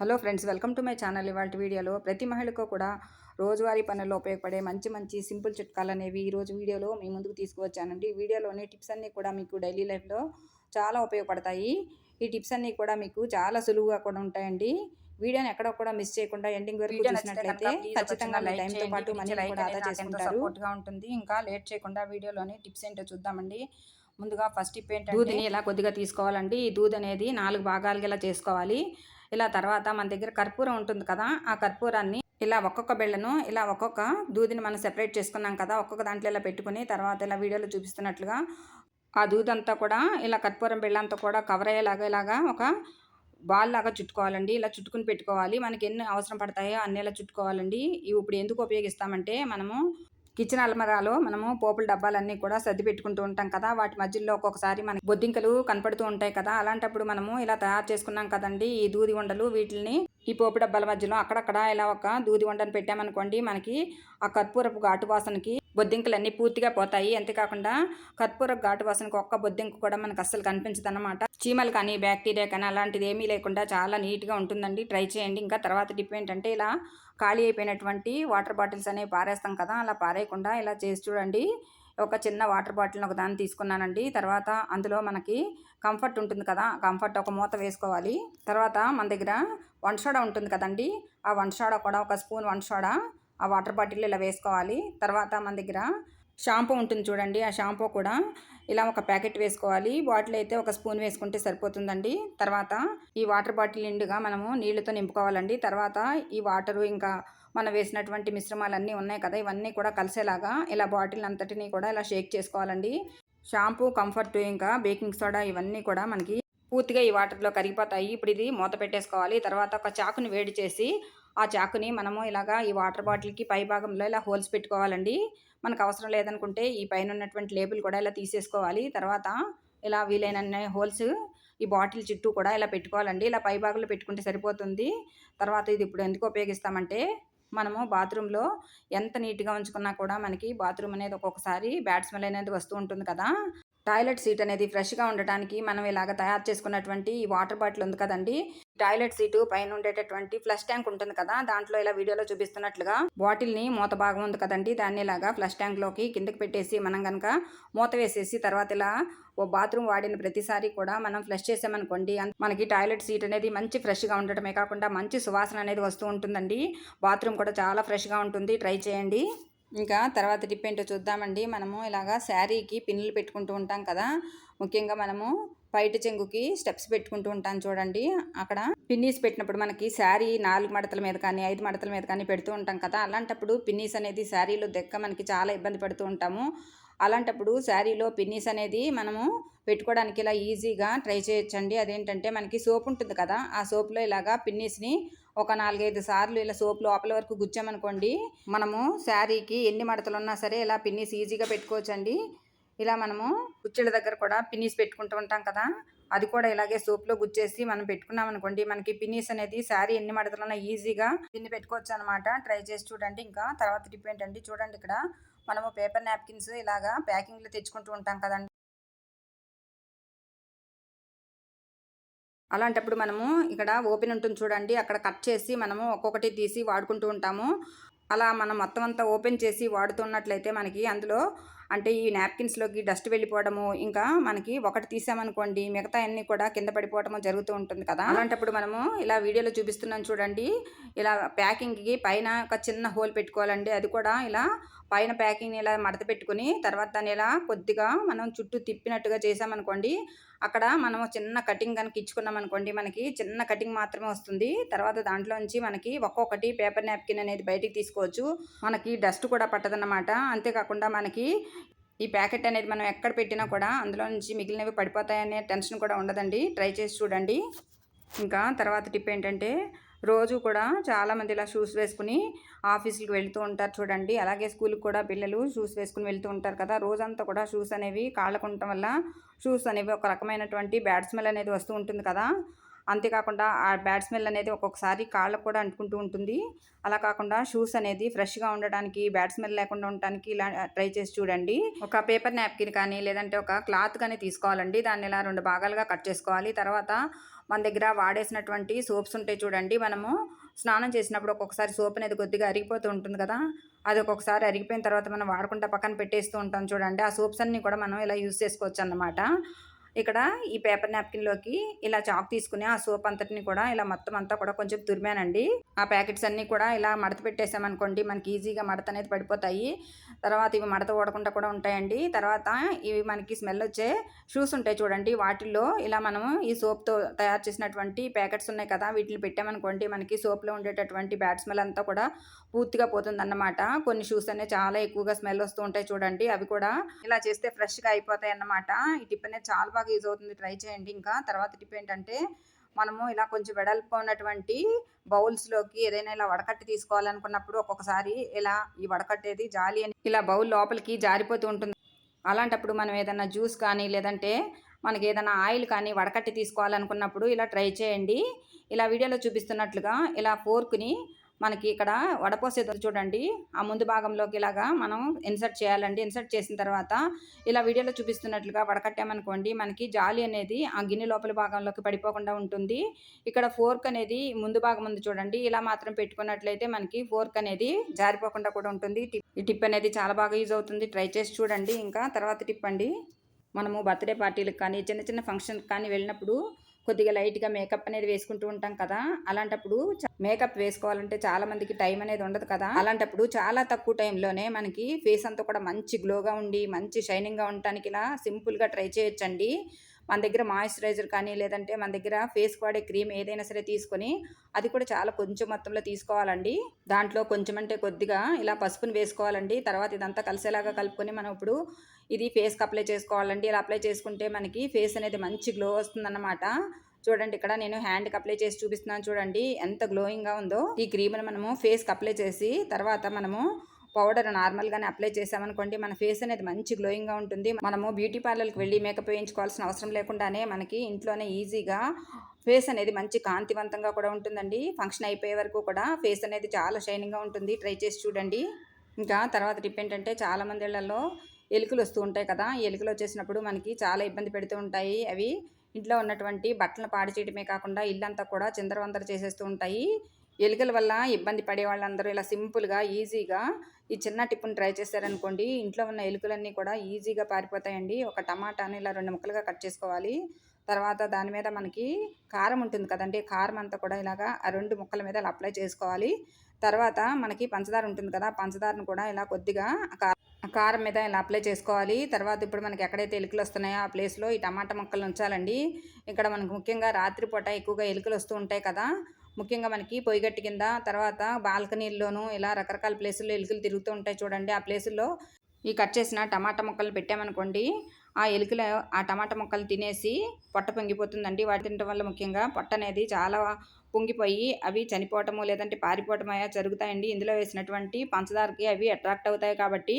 Hello friends welcome to my channel. ఇవాళ వీడియోలో ప్రతి మహిళకు కూడా రోజువారీ పనుల్లో ఉపయోగపడే మంచి మంచి సింపుల్ చిట్కాలు అనేవి ఈ రోజు వీడియోలో మీ ముందుకు తీసుకువచ్చానండి. ఈ వీడియోలోని టిప్స్ అన్నీ కూడా మీకు డైలీ లైఫ్లో చాలా ఉపయోగపడతాయి. ఈ టిప్స్ అన్నీ కూడా మీకు చాలా సులువుగా కూడా ఉంటాయండి. వీడియోని ఎక్కడ కూడా మిస్ చేయకుండా ఎండింగ్ వరకు చూసినట్లయితే ఖచ్చితంగా మీ టైంతో. పాటు మీ మనీ like కూడా అనేది ఆదా చేసుకుంటారు. ఉంటుంది. ఇంకా లేట్ చేయకుండా వీడియోలోని టిప్స్ ఏంటో చూద్దామండి. ముందుగా ఫస్ట్ టిప్ ఏంటంటే దూదిని ఇలా కొద్దిగా తీసుకోవాలండి? ఈ దూది అనేది నాలుగు భాగాలుగా ఇలా చేసుకోవాలి? ఇలా తర్వాత మన దగ్గర కర్పూరం ఉంటుంది కదా ఆ కర్పూరాన్ని ఇలా ఒక్కొక్క బిళ్ళను ఇలా ఒక్కొక్క దూదిని మనం సెపరేట్ చేసుకున్నాం కదా ఒక్కొక్క దాంట్లో ఇలా పెట్టుకుని తర్వాత ఇలా వీడియోలో చూపిస్తున్నట్లుగా ఆ దూదంతా కూడా ఇలా కర్పూరం బిళ్ళంతా కూడా కవర్ అయ్యేలాగా ఇలాగా ఒక బాల్ లాగా చుట్టుకోవాలండి. ఇలా చుట్టుకుని పెట్టుకోవాలి. మనకి ఎన్ని అవసరం పడతాయో అన్ని ఇలా చుట్టుకోవాలండి. ఇవి ఇప్పుడు ఎందుకు ఉపయోగిస్తామంటే మనము కిచెన్ అల్మరాలో మనము పోపుల డబ్బాలన్నీ కూడా సర్ది పెట్టుకుంటూ ఉంటాం కదా. వాటి మధ్యలో ఒక్కొక్కసారి మనకి బొద్దింకలు కనపడుతూ ఉంటాయి కదా. అలాంటప్పుడు మనము ఇలా తయారు చేసుకున్నాం కదండి ఈ దూది ఉండలు వీటిని ఈ పోపు డబ్బాల మధ్యలో అక్కడక్కడ ఇలా ఒక దూది ఉండని పెట్టామనుకోండి మనకి ఆ కర్పూరపు ఘాటు వాసనకి బొద్దింకలన్నీ పూర్తిగా పోతాయి. అంతేకాకుండా కర్పూర ఘాటు వాసనకు ఒక్క బొద్దింక కూడా మనకు అస్సలు కనిపించదు అనమాట చీమలు కానీ బ్యాక్టీరియా కానీ అలాంటిది ఏమీ లేకుండా చాలా నీట్గా ఉంటుందండి. ట్రై చేయండి. ఇంకా తర్వాత టిప్ ఏంటంటే ఇలా ఖాళీ అయిపోయినటువంటి వాటర్ బాటిల్స్ అనేవి పారేస్తాం కదా అలా పారేయకుండా ఇలా చేసి చూడండి. ఒక చిన్న వాటర్ బాటిల్ని ఒక దాన్ని తీసుకున్నానండి. తర్వాత అందులో మనకి కంఫర్ట్ ఉంటుంది కదా కంఫర్ట్ ఒక మూత వేసుకోవాలి. తర్వాత మన దగ్గర వన్ సోడా ఉంటుంది కదండి ఆ వన్ సోడా కూడా ఒక స్పూన్ వన్ సోడా ఆ వాటర్ బాటిల్ ఇలా వేసుకోవాలి. తర్వాత మన దగ్గర షాంపూ ఉంటుంది చూడండి ఆ షాంపూ కూడా ఇలా ఒక ప్యాకెట్ వేసుకోవాలి. బాటిల్ అయితే ఒక స్పూన్ వేసుకుంటే సరిపోతుందండి. తర్వాత ఈ వాటర్ బాటిల్ నిండుగా మనము నీళ్ళతో నింపుకోవాలండి. తర్వాత ఈ వాటరు ఇంకా మనం వేసినటువంటి మిశ్రమాలన్నీ ఉన్నాయి కదా ఇవన్నీ కూడా కలిసేలాగా ఇలా బాటిల్ అంతటిని కూడా ఇలా షేక్ చేసుకోవాలండి. షాంపూ కంఫర్ట్ ఇంకా బేకింగ్ సోడా ఇవన్నీ కూడా మనకి పూర్తిగా ఈ వాటర్లో కరిగిపోతాయి. ఇప్పుడు ఇది మూత పెట్టేసుకోవాలి. తర్వాత ఒక చాకుని వేడి చేసి ఆ చాకుని మనము ఇలాగా ఈ వాటర్ బాటిల్కి పై భాగంలో ఇలా హోల్స్ పెట్టుకోవాలండి. మనకు అవసరం లేదనుకుంటే ఈ పైన ఉన్నటువంటి లేబుల్ కూడా ఇలా తీసేసుకోవాలి. తర్వాత ఇలా వీలైన హోల్స్ ఈ బాటిల్ చుట్టూ కూడా ఇలా పెట్టుకోవాలండి. ఇలా పై భాగంలో పెట్టుకుంటే సరిపోతుంది. తర్వాత ఇది ఇప్పుడు ఎందుకు ఉపయోగిస్తామంటే మనము బాత్రూంలో ఎంత నీట్గా ఉంచుకున్నా కూడా మనకి బాత్రూమ్ అనేది ఒక్కొక్కసారి బ్యాడ్ స్మెల్ అనేది వస్తూ ఉంటుంది కదా. టాయిలెట్ సీట్ అనేది ఫ్రెష్గా ఉండటానికి మనం ఇలాగ తయారు చేసుకున్నటువంటి ఈ వాటర్ బాటిల్ ఉంది కదండి. టాయిలెట్ సీటు పైన ఉండేటటువంటి ఫ్లష్ ట్యాంక్ ఉంటుంది కదా దాంట్లో ఇలా వీడియోలో చూపిస్తున్నట్లుగా బాటిల్ని మూత భాగం ఉంది కదండి దాన్ని ఇలాగా ఫ్లష్ ట్యాంక్లోకి కిందకి పెట్టేసి మనం కనుక మూత వేసేసి తర్వాత ఇలా ఓ బాత్రూమ్ వాడిన ప్రతిసారి కూడా మనం ఫ్లష్ చేసామనుకోండి మనకి టాయిలెట్ సీట్ అనేది మంచి ఫ్రెష్గా ఉండటమే కాకుండా మంచి సువాసన అనేది వస్తూ ఉంటుందండి. బాత్రూమ్ కూడా చాలా ఫ్రెష్గా ఉంటుంది ట్రై చేయండి. ఇంకా తర్వాత టిప్ ఏంటో చూద్దామండి. మనము ఇలాగా శారీకి పిన్నులు పెట్టుకుంటూ ఉంటాం కదా ముఖ్యంగా మనము బయట చెంగుకి స్టెప్స్ పెట్టుకుంటూ ఉంటాం చూడండి. అక్కడ పిన్నీస్ పెట్టినప్పుడు మనకి శారీ నాలుగు మడతల మీద కానీ ఐదు మడతల మీద కానీ పెడుతూ ఉంటాం కదా. అలాంటప్పుడు పిన్నీస్ అనేది శారీలో దెక్క మనకి చాలా ఇబ్బంది పడుతూ ఉంటాము. అలాంటప్పుడు శారీలో పిన్నీస్ అనేది మనము పెట్టుకోవడానికి ఇలా ఈజీగా ట్రై చేయొచ్చండి. అదేంటంటే మనకి సోప్ ఉంటుంది కదా ఆ సోప్లో ఇలాగా పిన్నీస్ని ఒక నాలుగైదు సార్లు ఇలా సోప్ లోపల వరకు గుచ్చామనుకోండి మనము శారీకి ఎన్ని మడతలు ఉన్నా సరే ఇలా పిన్నీస్ ఈజీగా పెట్టుకోవచ్చండి. ఇలా మనము కుచ్చిళ్ళ దగ్గర కూడా పిన్నీస్ పెట్టుకుంటూ ఉంటాం కదా అది కూడా ఇలాగే సోప్లో గుచ్చేసి మనం పెట్టుకున్నాం అనుకోండి మనకి పిన్నీస్ అనేది శారీ ఎన్ని మడతలన్నా ఈజీగా పిన్ని పెట్టుకోవచ్చు అనమాట ట్రై చేసి చూడండి ఇంకా. తర్వాత టిప్ ఏంటండి చూడండి ఇక్కడ మనము పేపర్ నాప్కిన్స్ ఇలాగా ప్యాకింగ్లో తెచ్చుకుంటూ ఉంటాం కదండి. అలాంటప్పుడు మనము ఇక్కడ ఓపెన్ ఉంటుంది చూడండి అక్కడ కట్ చేసి మనము ఒక్కొక్కటి తీసి వాడుకుంటూ ఉంటాము. అలా మనం మొత్తం అంతా ఓపెన్ చేసి వాడుతున్నట్లయితే మనకి అందులో అంటే ఈ నాప్కిన్స్లోకి డస్ట్ వెళ్ళిపోవడము ఇంకా మనకి ఒకటి తీసామనుకోండి మిగతా అన్నీ కూడా కింద పడిపోవడము జరుగుతూ ఉంటుంది కదా. అలాంటప్పుడు మనము ఇలా వీడియోలో చూపిస్తున్నాం చూడండి. ఇలా ప్యాకింగ్కి పైన ఒక చిన్న హోల్ పెట్టుకోవాలండి. అది కూడా ఇలా పైన ప్యాకింగ్ ఇలా మడత పెట్టుకుని తర్వాత దాన్ని ఇలా కొద్దిగా మనం చుట్టూ తిప్పినట్టుగా చేసామనుకోండి అక్కడ మనము చిన్న కటింగ్ కనుక ఇచ్చుకున్నాం అనుకోండి మనకి చిన్న కటింగ్ మాత్రమే వస్తుంది. తర్వాత దాంట్లోంచి మనకి ఒక్కొక్కటి పేపర్ నాప్కిన్ అనేది బయటికి తీసుకోవచ్చు. మనకి డస్ట్ కూడా పట్టదన్నమాట. అంతేకాకుండా మనకి ఈ ప్యాకెట్ అనేది మనం ఎక్కడ పెట్టినా కూడా అందులో నుంచి మిగిలినవి పడిపోతాయనే టెన్షన్ కూడా ఉండదండి. ట్రై చేసి చూడండి. ఇంకా తర్వాత టిప్ ఏంటంటే రోజు కూడా చాలామంది ఇలా షూస్ వేసుకుని ఆఫీసులకు వెళ్తూ ఉంటారు చూడండి. అలాగే స్కూల్కి కూడా పిల్లలు షూస్ వేసుకుని వెళ్తూ ఉంటారు కదా. రోజంతా కూడా షూస్ అనేవి కాళ్ళకు ఉండటం వల్ల షూస్ అనేవి ఒక రకమైనటువంటి బ్యాడ్ స్మెల్ అనేది వస్తూ ఉంటుంది కదా. అంతేకాకుండా ఆ బ్యాడ్ స్మెల్ అనేది ఒక్కొక్కసారి కాళ్ళకు కూడా అంటుకుంటూ ఉంటుంది. అలా కాకుండా షూస్ అనేది ఫ్రెష్గా ఉండడానికి బ్యాడ్ స్మెల్ లేకుండా ఉండడానికి ఇలా ట్రై చేసి చూడండి. ఒక పేపర్ నాప్కిన్ కానీ లేదంటే ఒక క్లాత్ కానీ తీసుకోవాలండి. దాన్ని ఇలా రెండు భాగాలుగా కట్ చేసుకోవాలి. తర్వాత మన దగ్గర వాడేసినటువంటి సోప్స్ ఉంటాయి చూడండి. మనము స్నానం చేసినప్పుడు ఒక్కొక్కసారి సోప్ అనేది కొద్దిగా అరిగిపోతూ ఉంటుంది కదా. అది ఒక్కొక్కసారి అరిగిపోయిన తర్వాత మనం వాడకుండా పక్కన పెట్టేస్తూ ఉంటాం చూడండి. ఆ సోప్స్ అన్నీ కూడా మనం ఇలా యూస్ చేసుకోవచ్చు అన్నమాట. ఇక్కడ ఈ పేపర్ నాప్కిన్లోకి ఇలా చాక్ తీసుకుని ఆ సోప్ అంతటిని కూడా ఇలా మొత్తం అంతా కూడా కొంచెం తురిమానండి. ఆ ప్యాకెట్స్ అన్నీ కూడా ఇలా మడత పెట్టేసామనుకోండి మనకి ఈజీగా మడత అనేది పడిపోతాయి. తర్వాత ఇవి మడత ఓడకుండా కూడా ఉంటాయండి. తర్వాత ఇవి మనకి స్మెల్ వచ్చే షూస్ ఉంటాయి చూడండి. వాటిల్లో ఇలా మనము ఈ సోప్తో తయారు చేసినటువంటి ప్యాకెట్స్ ఉన్నాయి కదా వీటిని పెట్టామనుకోండి మనకి సోప్లో ఉండేటటువంటి బ్యాడ్ స్మెల్ అంతా కూడా పూర్తిగా పోతుంది అన్నమాట కొన్ని షూస్ అనేవి చాలా ఎక్కువగా స్మెల్ వస్తూ ఉంటాయి చూడండి. అవి కూడా ఇలా చేస్తే ఫ్రెష్గా అయిపోతాయి అన్నమాట ఈ టిప్ అనేది చాలా బాగా యూజ్ అవుతుంది ట్రై చేయండి. ఇంకా తర్వాత టిప్ ఏంటంటే మనము ఇలా కొంచెం వెడల్పు ఉన్నటువంటి బౌల్స్లోకి ఏదైనా ఇలా వడకట్టి తీసుకోవాలనుకున్నప్పుడు ఒక్కొక్కసారి ఇలా ఈ వడకట్టేది జాలి అని ఇలా బౌల్ లోపలికి జారిపోతూ ఉంటుంది. అలాంటప్పుడు మనం ఏదైనా జ్యూస్ కానీ లేదంటే మనకి ఏదైనా ఆయిల్ కానీ వడకట్టి తీసుకోవాలనుకున్నప్పుడు ఇలా ట్రై చేయండి. ఇలా వీడియోలో చూపిస్తున్నట్లుగా ఇలా ఫోర్క్ని మనకి ఇక్కడ వడపోసేది చూడండి ఆ ముందు భాగంలోకి ఇలాగా మనం ఇన్సర్ట్ చేయాలండి. ఇన్సర్ట్ చేసిన తర్వాత ఇలా వీడియోలో చూపిస్తున్నట్లుగా వడకట్టామనుకోండి మనకి జాలి అనేది ఆ గిన్నె లోపల భాగంలోకి పడిపోకుండా ఉంటుంది. ఇక్కడ ఫోర్క్ అనేది ముందు భాగం ఉంది చూడండి ఇలా మాత్రం పెట్టుకున్నట్లయితే మనకి ఫోర్క్ అనేది జారిపోకుండా కూడా ఉంటుంది. ఈ టిప్ అనేది చాలా బాగా యూజ్ అవుతుంది. ట్రై చేసి చూడండి. ఇంకా తర్వాత టిప్ అండి మనము బర్త్డే పార్టీలకు కానీ చిన్న చిన్న ఫంక్షన్కి కానీ వెళ్ళినప్పుడు కొద్దిగా లైట్గా మేకప్ అనేది వేసుకుంటూ ఉంటాం కదా అలాంటప్పుడు మేకప్ వేసుకోవాలంటే చాలా మందికి టైం అనేది ఉండదు కదా. అలాంటప్పుడు చాలా తక్కువ టైంలోనే మనకి ఫేస్ అంతా కూడా మంచి గ్లోగా ఉండి మంచి షైనింగ్గా ఉండటానికి ఇలా సింపుల్గా ట్రై చేయొచ్చండి. మన దగ్గర మాయిశ్చరైజర్ కానీ లేదంటే మన దగ్గర ఫేస్ వాడే క్రీమ్ ఏదైనా సరే తీసుకొని అది కూడా చాలా కొంచెం మొత్తంలో తీసుకోవాలండి. దాంట్లో కొంచెం అంటే కొద్దిగా ఇలా పసుపుని వేసుకోవాలండి. తర్వాత ఇదంతా కలిసేలాగా కలుపుకొని మనం ఇప్పుడు ఇది ఫేస్కి అప్లై చేసుకోవాలండి. ఇలా అప్లై చేసుకుంటే మనకి ఫేస్ అనేది మంచి గ్లో వస్తుందన్నమాట. చూడండి ఇక్కడ నేను హ్యాండ్కి అప్లై చేసి చూపిస్తున్నాను చూడండి. ఎంత గ్లోయింగ్గా ఉందో. ఈ క్రీమ్ని మనము ఫేస్కి అప్లై చేసి తర్వాత మనము పౌడర్ నార్మల్గానే అప్లై చేసామనుకోండి మన ఫేస్ అనేది మంచి గ్లోయింగ్గా ఉంటుంది. మనము బ్యూటీ పార్లర్కి వెళ్ళి మేకప్ వేయించుకోవాల్సిన అవసరం లేకుండానే మనకి ఇంట్లోనే ఈజీగా ఫేస్ అనేది మంచి కాంతివంతంగా కూడా ఉంటుందండి. ఫంక్షన్ అయిపోయే వరకు కూడా ఫేస్ అనేది చాలా షైనింగ్గా ఉంటుంది. ట్రై చేసి చూడండి. ఇంకా తర్వాత టిప్ ఏంటంటే చాలామంది ఇళ్ళలో ఎలుకలు వస్తూ ఉంటాయి కదా ఎలుకలు వచ్చేసినప్పుడు మనకి చాలా ఇబ్బంది పెడుతూ ఉంటాయి. అవి ఇంట్లో ఉన్నటువంటి బట్టలను పాడు చేయడమే కాకుండా ఇల్లంతా కూడా చిందరవందర చేసేస్తూ ఉంటాయి. ఎలుకల వల్ల ఇబ్బంది పడే వాళ్ళందరూ ఇలా సింపుల్గా ఈజీగా ఈ చిన్న టిప్పుని ట్రై చేశారనుకోండి ఇంట్లో ఉన్న ఎలుకలన్నీ కూడా ఈజీగా పారిపోతాయండి. ఒక టమాటాని ఇలా రెండు ముక్కలుగా కట్ చేసుకోవాలి. తర్వాత దాని మీద మనకి కారం ఉంటుంది కదండి కారం అంతా కూడా ఇలాగా ఆ రెండు ముక్కల మీద ఇలా అప్లై చేసుకోవాలి. తర్వాత మనకి పంచదార ఉంటుంది కదా పంచదారను కూడా ఇలా కొద్దిగా కారం మీద ఇలా అప్లై చేసుకోవాలి. తర్వాత ఇప్పుడు మనకి ఎక్కడైతే ఎలుకలు వస్తున్నాయో ఆ ప్లేస్లో ఈ టమాటా ముక్కలు ఉంచాలండి. ఇక్కడ మనకు ముఖ్యంగా రాత్రిపూట ఎక్కువగా ఎలుకలు వస్తూ ఉంటాయి కదా ముఖ్యంగా మనకి పొయ్యిగట్టు కింద తర్వాత బాల్కనీల్లోనూ ఇలా రకరకాల ప్లేసుల్లో ఎలుకలు తిరుగుతూ ఉంటాయి చూడండి. ఆ ప్లేసుల్లో ఈ కట్ చేసిన టమాటా ముక్కలు పెట్టామనుకోండి ఆ ఎలుకలు ఆ టమాటా ముక్కలు తినేసి పొట్ట పొంగిపోతుందండి. వాటి తినడం వల్ల ముఖ్యంగా పొట్ట అనేది చాలా పొంగిపోయి అవి చనిపోవటము లేదంటే పారిపోవటం అయ్యా జరుగుతాయండి. ఇందులో వేసినటువంటి పంచదారకి అవి అట్రాక్ట్ అవుతాయి కాబట్టి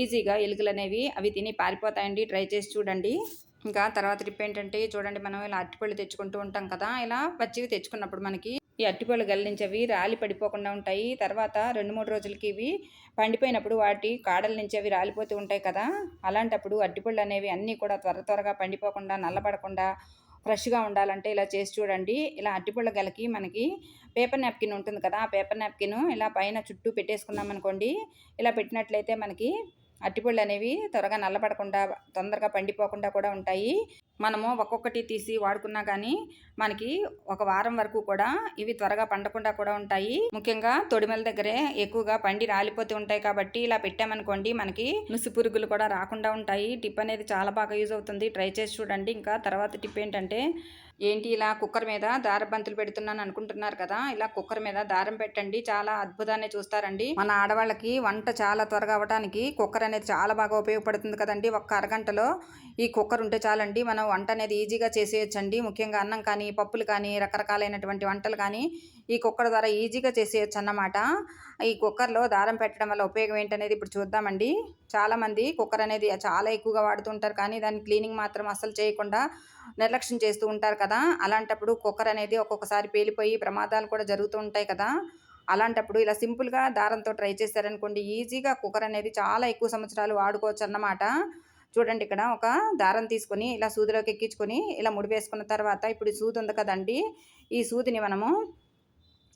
ఈజీగా ఎలుకలు అనేవి అవి తిని పారిపోతాయండి. ట్రై చేసి చూడండి. ఇంకా తర్వాత ట్రిప్ ఏంటంటే చూడండి మనం ఇలా అరటిపళ్ళు తెచ్చుకుంటూ ఉంటాం కదా ఇలా పచ్చివి తెచ్చుకున్నప్పుడు మనకి ఈ అరటిపళ్ళు గల్లించేవి రాలి పడిపోకుండా ఉంటాయి. తర్వాత రెండు మూడు రోజులకి ఇవి పండిపోయినప్పుడు వాటి కాడల నుంచి అవి రాలిపోతూ ఉంటాయి కదా. అలాంటప్పుడు అరటిపళ్ళు అనేవి అన్నీ కూడా త్వర త్వరగా పండిపోకుండా నల్లబడకుండా ఫ్రెష్గా ఉండాలంటే ఇలా చేసి చూడండి. ఇలా అరటిపళ్ళ గలకి మనకి పేపర్ నాప్కిన్ ఉంటుంది కదా. ఆ పేపర్ నాప్కిన్ ఇలా పైన చుట్టూ పెట్టేసుకున్నాం అనుకోండి. ఇలా పెట్టినట్లయితే మనకి అరటిపళ్ళు అనేవి త్వరగా నల్లబడకుండా తొందరగా పండిపోకుండా కూడా ఉంటాయి. మనము ఒక్కొక్కటి తీసి వాడుకున్నా కానీ మనకి ఒక వారం వరకు కూడా ఇవి త్వరగా పండకుండా కూడా ఉంటాయి. ముఖ్యంగా తొడిమల దగ్గరే ఎక్కువగా పండి రాలిపోతూ ఉంటాయి కాబట్టి ఇలా పెట్టామనుకోండి మనకి నుసి పురుగులు కూడా రాకుండా ఉంటాయి. టిప్ అనేది చాలా బాగా యూజ్ అవుతుంది. ట్రై చేసి చూడండి. ఇంకా తర్వాత టిప్ ఏంటంటే ఏంటి ఇలా కుక్కర్ మీద దారం బంతులు పెడుతున్నాను అనుకుంటున్నారు కదా ఇలా కుక్కర్ మీద దారం పెట్టండి. చాలా అద్భుతాన్ని చూస్తారండి. మన ఆడవాళ్ళకి వంట చాలా త్వరగా అవ్వడానికి కుక్కర్ అనేది చాలా బాగా ఉపయోగపడుతుంది కదండి. ఒక్క అరగంటలో ఈ కుక్కర్ ఉంటే చాలండి. మనం వంట అనేది ఈజీగా చేసేయచ్చండి. ముఖ్యంగా అన్నం కానీ పప్పులు కానీ రకరకాలైనటువంటి వంటలు కానీ ఈ కుక్కర్ ద్వారా ఈజీగా చేసేయచ్చు అన్నమాట ఈ కుక్కర్లో దారం పెట్టడం వల్ల ఉపయోగం ఏంటనేది ఇప్పుడు చూద్దామండి. చాలామంది కుక్కర్ అనేది చాలా ఎక్కువగా వాడుతుంటారు కానీ దాన్ని క్లీనింగ్ మాత్రం అస్సలు చేయకుండా నిర్లక్ష్యం చేస్తూ ఉంటారు కదా. అలాంటప్పుడు కుక్కర్ అనేది ఒక్కొక్కసారి పేలిపోయి ప్రమాదాలు కూడా జరుగుతూ ఉంటాయి కదా. అలాంటప్పుడు ఇలా సింపుల్గా దారంతో ట్రై చేశారనుకోండి ఈజీగా కుక్కర్ అనేది చాలా ఎక్కువ సంవత్సరాలు వాడుకోవచ్చు అన్నమాట చూడండి ఇక్కడ ఒక దారం తీసుకొని ఇలా సూదిలోకి ఎక్కించుకొని ఇలా ముడి వేసుకున్న తర్వాత ఇప్పుడు ఈ సూది ఉంది కదండి ఈ సూదిని మనము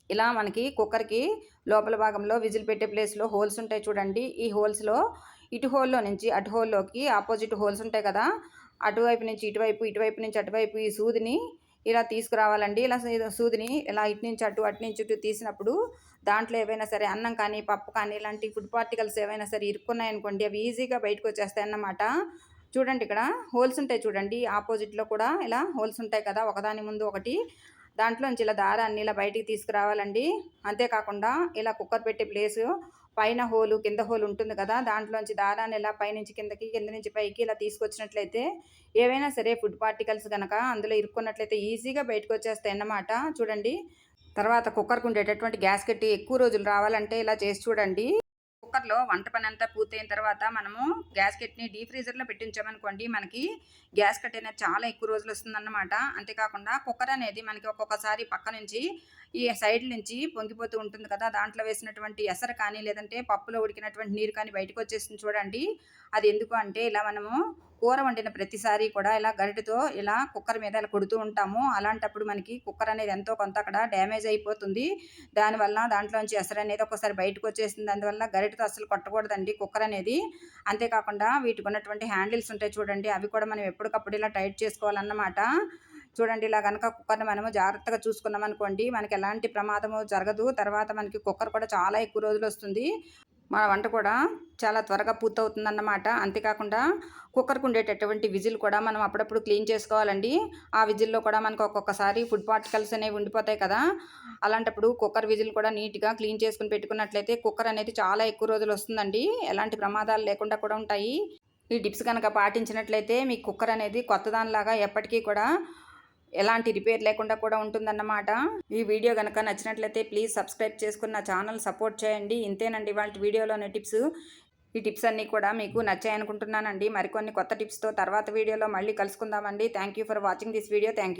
ఇలా మనకి కుక్కర్కి లోపల భాగంలో విజిల్ పెట్టే ప్లేస్లో హోల్స్ ఉంటాయి చూడండి. ఈ హోల్స్లో ఇటు హోల్లో నుంచి అటు హోల్లోకి ఆపోజిట్ హోల్స్ ఉంటాయి కదా అటువైపు నుంచి ఇటువైపు ఇటువైపు నుంచి అటువైపు ఈ సూదిని ఇలా తీసుకురావాలండి. ఇలా సూదిని ఇలా ఇటు నుంచి అటు అటు నుంచి ఇటు తీసినప్పుడు దాంట్లో ఏవైనా సరే అన్నం కానీ పప్పు కానీ ఇలాంటి ఫుడ్ పార్టికల్స్ ఏవైనా సరే ఇరుక్కున్నాయనుకోండి అవి ఈజీగా బయటకు వచ్చేస్తాయి అన్నమాట. చూడండి ఇక్కడ హోల్స్ ఉంటాయి చూడండి. ఆపోజిట్లో కూడా ఇలా హోల్స్ ఉంటాయి కదా ఒకదాని ముందు ఒకటి. దాంట్లోంచి ఇలా దారాన్ని ఇలా బయటికి తీసుకురావాలండి. అంతేకాకుండా ఇలా కుక్కర్ పెట్టే ప్లేసు పైన హోలు కింద హోల్ ఉంటుంది కదా దాంట్లోంచి దారాన్ని ఇలా పైనుంచి కిందకి కింద నుంచి పైకి ఇలా తీసుకొచ్చినట్లయితే ఏవైనా సరే ఫుడ్ పార్టికల్స్ కనుక అందులో ఇరుక్కున్నట్లయితే ఈజీగా బయటకు వచ్చేస్తాయి అన్నమాట. చూడండి తర్వాత కుక్కర్కి ఉండేటటువంటి గ్యాస్ కట్టి ఎక్కువ రోజులు రావాలంటే ఇలా చేసి చూడండి. కుక్కర్లో వంట పని అంతా పూర్తయిన తర్వాత మనము గ్యాస్ కట్ని డీ ఫ్రీజర్లో పెట్టించామనుకోండి మనకి గ్యాస్ కట్ అనేది చాలా ఎక్కువ రోజులు వస్తుందన్నమాట. అంతేకాకుండా కుక్కర్ అనేది మనకి ఒక్కొక్కసారి పక్క నుంచి ఈ సైడ్ నుంచి పొంగిపోతూ ఉంటుంది కదా దాంట్లో వేసినటువంటి ఎసరు కానీ లేదంటే పప్పులో ఉడికినటువంటి నీరు కానీ బయటకు వచ్చేస్తుంది చూడండి. అది ఎందుకు అంటే ఇలా మనము కూర వండిన ప్రతిసారి కూడా ఇలా గరిటతో ఇలా కుక్కర్ మీద ఇలా కొడుతూ ఉంటాము. అలాంటప్పుడు మనకి కుక్కర్ అనేది ఎంతో కొంత అక్కడ డ్యామేజ్ అయిపోతుంది. దానివల్ల దాంట్లోంచి ఎసరు అనేది ఒకసారి బయటకు వచ్చేస్తుంది. అందువల్ల గరిటతో అసలు కొట్టకూడదండి కుక్కర్ అనేది. అంతేకాకుండా వీటికి ఉన్నటువంటి హ్యాండిల్స్ ఉంటాయి చూడండి అవి కూడా మనం ఎప్పటికప్పుడు ఇలా టైట్ చేసుకోవాలన్నమాట. చూడండి ఇలా కనుక కుక్కర్ని మనము జాగ్రత్తగా చూసుకున్నాం అనుకోండి మనకి ఎలాంటి ప్రమాదము జరగదు. తర్వాత మనకి కుక్కర్ కూడా చాలా ఎక్కువ రోజులు వస్తుంది. మన వంట కూడా చాలా త్వరగా పూర్తవుతుందన్నమాట. అంతేకాకుండా కుక్కర్కి ఉండేటటువంటి విజిల్ కూడా మనం అప్పుడప్పుడు క్లీన్ చేసుకోవాలండి. ఆ విజిల్లో కూడా మనకు ఒక్కొక్కసారి ఫుడ్ పార్టికల్స్ అనేవి ఉండిపోతాయి కదా. అలాంటప్పుడు కుక్కర్ విజిల్ కూడా నీట్గా క్లీన్ చేసుకుని పెట్టుకున్నట్లయితే కుక్కర్ అనేది చాలా ఎక్కువ రోజులు వస్తుందండి. ఎలాంటి ప్రమాదాలు లేకుండా కూడా ఉంటాయి. ఈ టిప్స్ కనుక పాటించినట్లయితే మీ కుక్కర్ అనేది కొత్త దానిలాగా ఎప్పటికీ కూడా ఎలాంటి రిపేర్ లేకుండా కూడా ఉంటుందన్నమాట. ఈ వీడియో కనుక నచ్చినట్లయితే ప్లీజ్ సబ్స్క్రైబ్ చేసుకున్న ఛానల్ సపోర్ట్ చేయండి. ఇంతేనండి వాళ్ళ వీడియోలోని టిప్స్. ఈ టిప్స్ అన్నీ కూడా మీకు నచ్చాయనుకుంటున్నానండి. మరికొన్ని కొత్త టిప్స్తో తర్వాత వీడియోలో మళ్ళీ కలుసుకుందామండి. Thank you for watching this video. Thank